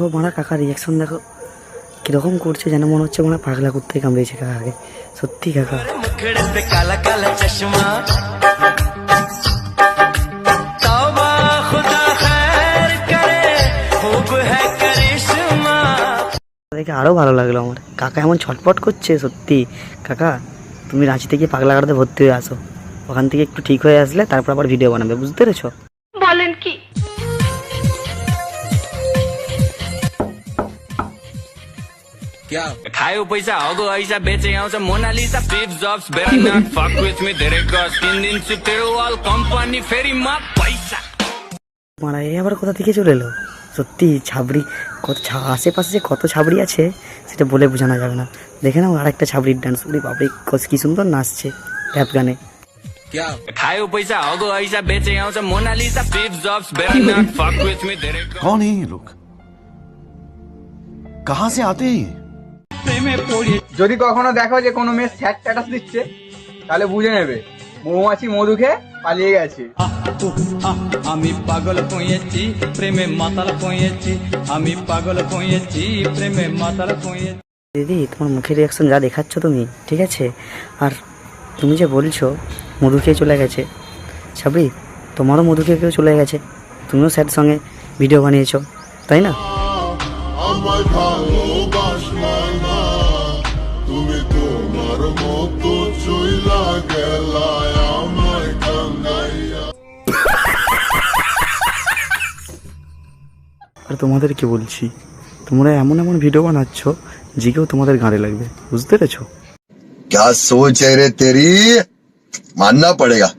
দেখো মারা কাকা রিয়াকশন দেখো। কীরকম করছে যেন মনে হচ্ছে মানে পাগলা করতে কামড়েছে কাকাকে সত্যি কাকা। দেখে আরও ভালো লাগল আমার। কাকা এমন ছটপট করছে, সত্যি। কাকা, তুমি রাঁচি থেকে পাগলা কাটাতে ভর্তি হয়ে আসো। ওখান থেকে একটু ঠিক হয়ে আসলে তারপর আবার ভিডিও বানাবে, বুঝতে পেরেছ? खायो पैसा हगो ऐसा बेचे आउँछ Mona Lisa Steve Jobs better not fuck with me धेरै गस किनिदिन्छु तेरो वाल कम्पनी फेरि म पैसा মারা এই আবার কোথা থেকে চলে এলো সত্যি ছাবড়ি কত ছা- আশেপাশে যে কত ছাবড়ি আছে সেটা বলে বোঝানো যাবে না দেখে নাও আর একটা ছাবড়ির ডান্স উড়ি বাবরে কস- কি সুন্দর নাচছে র্যাপ গানে खायो पैसा हगो ऐसा बेचे आउँछ Mona Lisa Steve Jobs better not fuck with me धेरै गस कौन है ये लोग कहां से आते हैं ये যদি কখনো দেখো যে কোনো মেয়ে স্যাট স্ট্যাটাস দিচ্ছে তাহলে বুঝে নেবে। মৌমাছি মধু খেয়ে পালিয়ে গেছে। আমি পাগল হয়েছি প্রেমে মাতাল হয়েছি। আমি পাগল হয়েছি প্রেমে মাতাল হয়েছি। দিদি তোমার মুখের রিয়াকশন যা দেখাচ্ছ তুমি ঠিক আছে? আর তুমি যে বলছো মধু খেয়ে চলে গেছে। ছাবড়ি তোমারও মধু খেয়ে কেউ চলে গেছে। তুমিও স্যার সঙ্গে ভিডিও বানিয়েছো তাই না? চইলা গেলা আমায় কান্দাইয়া আর তোমাদেরকে বলছি তোমরা এমন এমন ভিডিও বানাচ্ছ যে কেউ তোমাদের গাড়ে লাগবে বুঝতে পেরেছো क्या सोच है रे तेरी मानना पड़ेगा